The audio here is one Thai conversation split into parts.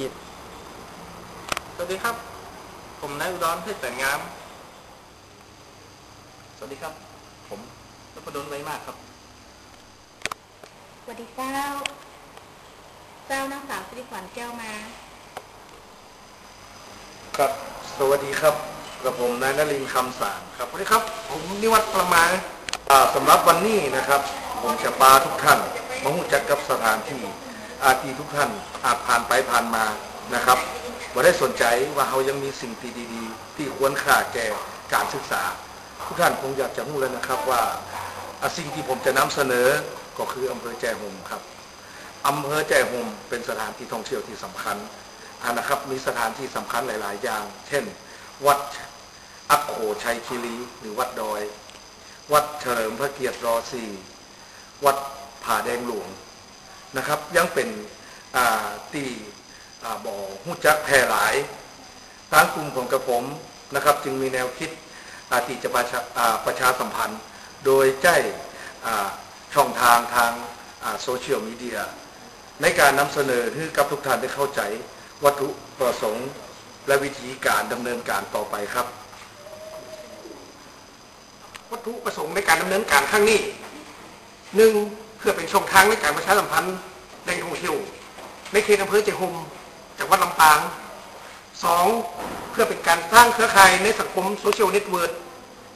กิจ สวัสดีครับ ผมนายอุดรเพชรแสนงาม สวัสดีครับ ผมนพดลไว้มากครับ สวัสดีเจ้า เจ้านางสาวสิริขวัญแก้วมา ครับ สวัสดีครับกับผมนายนรินทร์คำสารครับสวัสดีครับ ผมนิวัฒน์ประมาณอ่าสำหรับวันนี้นะครับ ผมจะปาทุกท่านมาหูจักกับสถานที่ อาทีทุกท่านอาจผ่านไปผ่านมานะครับบ่ได้สนใจว่าเรายังมีสิ่งที่ดีๆ ที่ควรค่าแก่การศึกษา ทุกท่านคงอยากจะรู้แล้วนะครับว่าสิ่งที่ผมจะนำเสนอก็คืออำเภอแจ้ห่มครับอำเภอแจ้ห่มเป็นสถานที่ท่องเที่ยวที่สำคัญนะครับมีสถานที่สำคัญหลาย ๆ อย่าง เช่น วัดอักโขชัยคีรีหรือวัดดอย วัดเฉลิมพระเกียรติรอสีวัดผาแดงหลวง นะครับยังเป็นอ่าที่บ่อหู้จักแพร่หลายทางกลุ่มของกระผมนะครับ จึงมีแนวคิดอาที่จะประชาประชาสัมพันธ์ โดยใช้ช่องทางทางโซเชียลมีเดียในการนำเสนอให้กับทุกท่านได้เข้าใจวัตถุประสงค์และวิธีการดำเนินการต่อไปครับ วัตถุประสงค์ในการดำเนินการครั้งนี้หนึ่ง เพื่อเป็นช่องทางในการประชาสัมพันธ์แหล่งท่องเที่ยวในเขตอำเภอเจหุมจังหวัดลำปางสองเพื่อเป็นการสร้างเครือข่ายในสังคมโซเชียลเน็ตเวิร์ก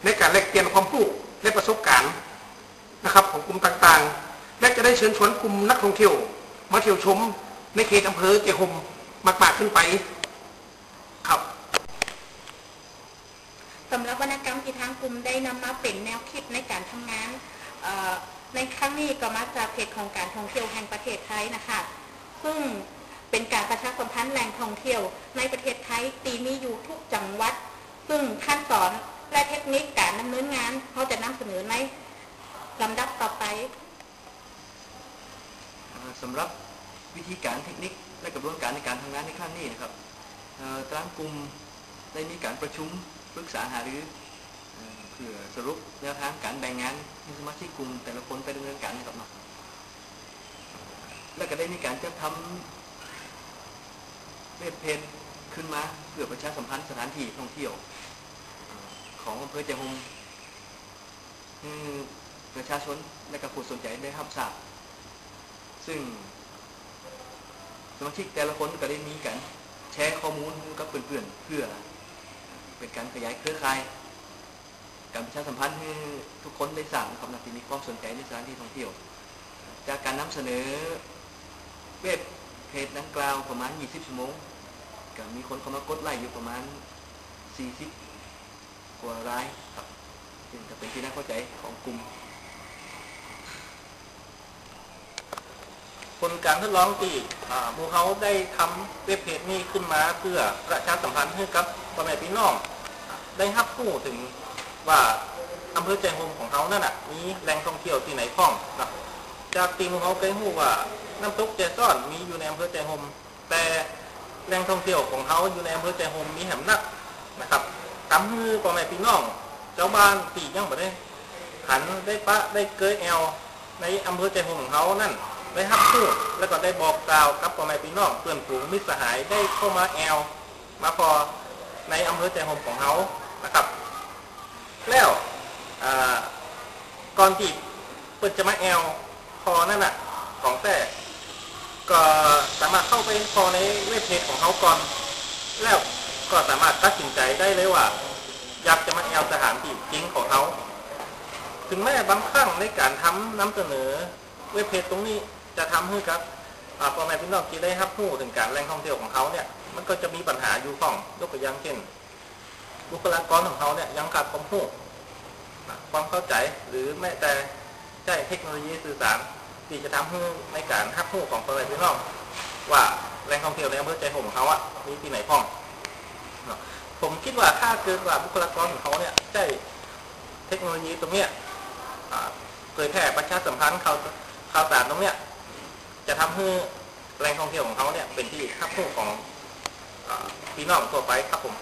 ในการแลกเปลี่ยนความรู้และประสบการณ์นะครับของกลุ่มต่างๆ และจะได้เชิญชวนกลุ่มนักท่องเที่ยว มาเที่ยวชมในเขตอำเภอเจหุมมากๆขึ้นไปครับสำหรับวรรณกรรมที่ทางกลุ่มได้นำมาเป็นแนวคิดในการทำงานเอ่อ ในครั้งนี้ก็มาจากเพจของการท่องเที่ยวแห่งประเทศไทยนะคะ ซึ่งเป็นการประชาสัมพันธ์แหล่งท่องเที่ยว ในประเทศไทยตีมีอยู่ทุกจังหวัด ซึ่งขั้นตอนและเทคนิคการดำเนินงานเขาจะนำเสนอในลำดับต่อไปอ่าสำหรับวิธีการเทคนิคและกระบวนการในการทำงานในครั้งนี้นะครับเอ่อทางกลุ่มได้มีการประชุมปรึกษาหารือ สรุปแนวทางการแบ่งงานให้สมาชิกกลุ่มแต่ละคนไปดำเนินการนะครับเนาะและก็ได้มีการจัดทำเว็บเพจขึ้นมาเพื่อประชาสัมพันธ์สถานที่ท่องเที่ยว ของอำเภอเจาฮงประชาชนและก็ผู้สนใจได้รับทราบซึ่งสมาชิกแต่ละคนก็ได้มีการแชร์ข้อมูลกับเพื่อนๆเพื่อเป็นการขยายเครือข่าย การประชาสัมพันธ์ให้ทุกคนได้ทราบนะครับนะที่มีความสนใจในสถานที่ท่องเที่ยว จากการนำเสนอเว็บเพจดังกล่าวประมาณ 20 ชั่วโมงก็มีคนเข้ามากดไลค์อยู่ประมาณ 40 กว่ารายครับซึ่งก็เป็นที่น่าเข้าใจของกลุ่ม ผลการทดลองที่อ่าหมูเฮาได้ทำเว็บเพจนี้ขึ้นมาเพื่อประชาสัมพันธ์ให้กับพ่อแม่พี่น้อง ได้รับรู้ถึง ว่าอำเภอใจโฮมของเขานั่นน่ะมีแหล่งท่องเที่ยวที่ไหนพ้องนะจากที่หมูเฮาเคยรู้ว่าน้ำตกเจซ่อนมีอยู่ในอำเภอใจโฮมแต่แหล่งท่องเที่ยวของเขาอยู่ในอำเภอใจโฮมมีแหมนักนะครับทำให้พ่อแม่พี่น้องเจ้าบ้านปียังบ่ได้หันได้ปะได้เกยแอลในอำเภอใจโฮมของเขานั่นได้รับพูดแล้วก็ได้บอกกล่าวกับพ่อแม่พี่น้องเพื่อนฝูงมิตรสหายได้เข้ามาแอลมาพอในอำเภอใจโฮมของเขานะครับ แล้วก่อนที่เปิดจะมาแอลพอนั่นน่ะของแต่ก็สามารถเข้าไปพอในเว็บเพจของเขาก่อน แล้วก็สามารถตัดสินใจได้เลยว่า อยากจะมาแอลสถานที่จริงของเขาถึงแม้บางครั้งในการทำนำเสนอ เว็บเพจตรงนี้จะทำให้กับพ่อแม่พี่น้องที่ได้รับรู้ถึงการแหล่งท่องเที่ยวของเขาเนี่ย มันก็จะมีปัญหาอยู่ข้องยกตัวอย่างเช่นบุคลากรของเขาเนี่ยยังขาดความรู้ ความเข้าใจหรือแม้แต่ใช้เทคโนโลยีสื่อสารที่จะทำให้ในการรับรู้ของพ่อแม่พี่น้องว่าแหล่งท่องเที่ยวในอำเภอใจโฮมของเขาอะมีที่ไหนพ้องผมคิดว่าถ้าเกิดว่าบุคลากรของเขาเนี่ยใช้เทคโนโลยีตรงเนี้ยเผยแพร่ประชาสัมพันธ์ข่าวข่าวสารตรงเนี้ยจะทำให้แหล่งท่องเที่ยวของเขาเนี่ยเป็นที่ทับผู้ของอพี่น้องทั่วไปครับผม